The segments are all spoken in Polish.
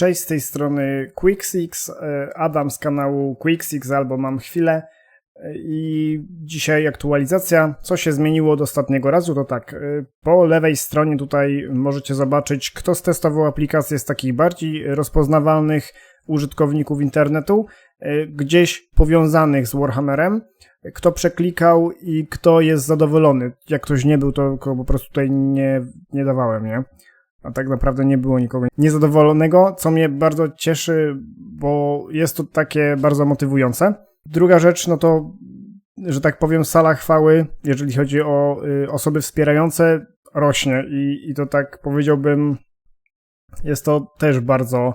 Cześć, z tej strony Quicksix, e, Adam z kanału Quicksix albo Mam Chwilę E, i dzisiaj aktualizacja. Co się zmieniło od ostatniego razu, to tak, e, po lewej stronie tutaj możecie zobaczyć, kto stestował aplikację z takich bardziej rozpoznawalnych użytkowników internetu, gdzieś powiązanych z Warhammerem, kto przeklikał i kto jest zadowolony. Jak ktoś nie był, to po prostu tutaj nie, nie dawałem, nie? A tak naprawdę nie było nikogo niezadowolonego, co mnie bardzo cieszy, bo jest to takie bardzo motywujące. Druga rzecz, no to, że tak powiem, sala chwały, jeżeli chodzi o y, osoby wspierające, rośnie i, i to tak powiedziałbym, jest to też bardzo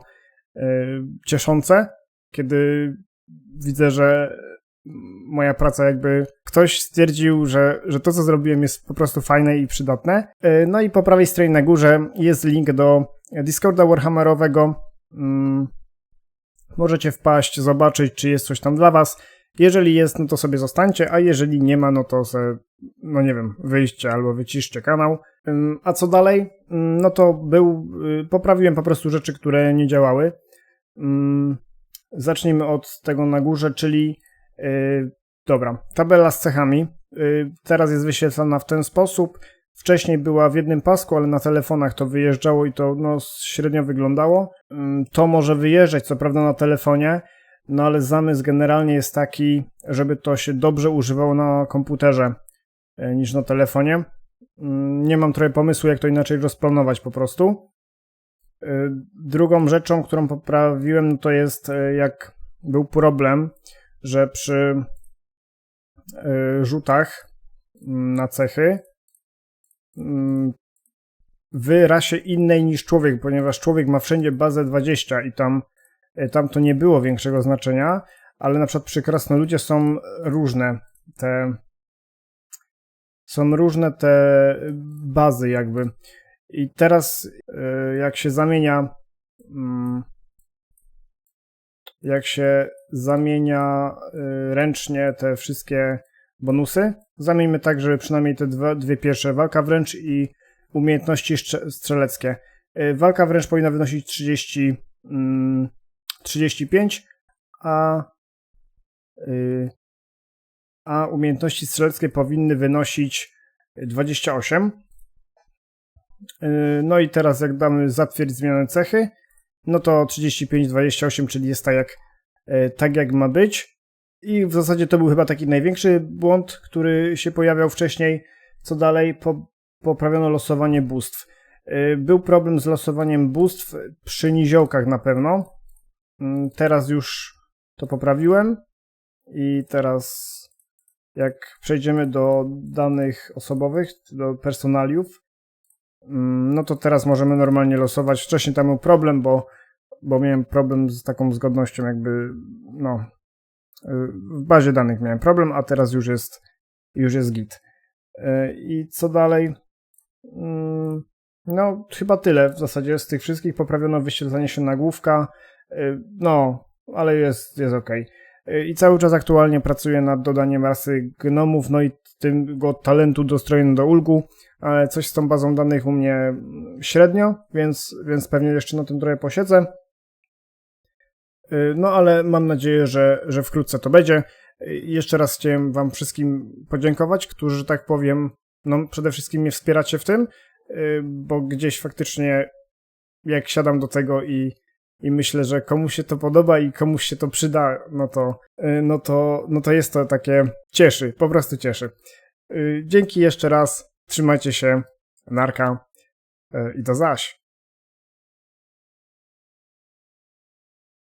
y, cieszące, kiedy widzę, że moja praca jakby ktoś stwierdził, że, że to co zrobiłem jest po prostu fajne i przydatne. E, no i po prawej stronie na górze jest link do Discorda Warhammerowego. Mm, możecie wpaść, zobaczyć czy jest coś tam dla was. Jeżeli jest, no to sobie zostańcie, a jeżeli nie ma, no to se, no nie wiem, wyjście albo wyciszcie kanał. A co dalej? No to był, y, poprawiłem po prostu rzeczy, które nie działały. Zacznijmy od tego na górze, czyli dobra, tabela z cechami. Yy, teraz jest wyświetlana w ten sposób. Wcześniej była w jednym pasku, ale na telefonach to wyjeżdżało i to no, średnio wyglądało. Yy, to może wyjeżdżać, co prawda na telefonie, no ale zamysł generalnie jest taki, żeby to się dobrze używało na komputerze niż na telefonie. Nie mam trochę pomysłu, jak to inaczej rozplanować po prostu. Drugą rzeczą, którą poprawiłem, to jest jak był problem, że przy y, rzutach mm, na cechy mm, w rasie innej niż człowiek, ponieważ człowiek ma wszędzie bazę 20 i tam, y, tam to nie było większego znaczenia, ale na przykład przy krasnoludzie są różne te są różne te bazy jakby. I teraz y, jak się zamienia mm, jak się zamienia y, ręcznie te wszystkie bonusy. Zamieńmy tak, żeby przynajmniej te dwie pierwsze, walka wręcz i umiejętności strzeleckie. Y, walka wręcz powinna wynosić 30, 35, mm, a, y, a umiejętności strzeleckie powinny wynosić 28. No i teraz jak damy zatwierdź zmianę cechy, no to 35-28, czyli jest tak jak, e, tak jak ma być. I w zasadzie to był chyba taki największy błąd, który się pojawiał wcześniej. Co dalej? Po, poprawiono losowanie bóstw. E, był problem z losowaniem bóstw przy niziołkach na pewno. Mm, teraz już to poprawiłem. I teraz jak przejdziemy do danych osobowych, do personaliów, no to teraz możemy normalnie losować. Wcześniej tam był problem, bo, bo miałem problem z taką zgodnością jakby, no, y, w bazie danych miałem problem, a teraz już jest, już jest git. Y, I co dalej? Mm, no, chyba tyle w zasadzie z tych wszystkich. Poprawiono wyświetlanie się nagłówka. Y, no, ale jest, jest ok. I cały czas aktualnie pracuję nad dodaniem rasy gnomów, no i tego talentu do strojenia do ulgu ale coś z tą bazą danych u mnie średnio, więc, więc pewnie jeszcze na tym trochę posiedzę. Y, no ale mam nadzieję, że, że wkrótce to będzie. Y, jeszcze raz chciałem Wam wszystkim podziękować, którzy, tak powiem, no przede wszystkim mnie wspieracie w tym, bo gdzieś faktycznie jak siadam do tego i, i myślę, że komuś się to podoba i komuś się to przyda, no to, no to, no to jest to takie cieszy, po prostu cieszy. Dzięki jeszcze raz. Trzymajcie się, narka e, i do zaś.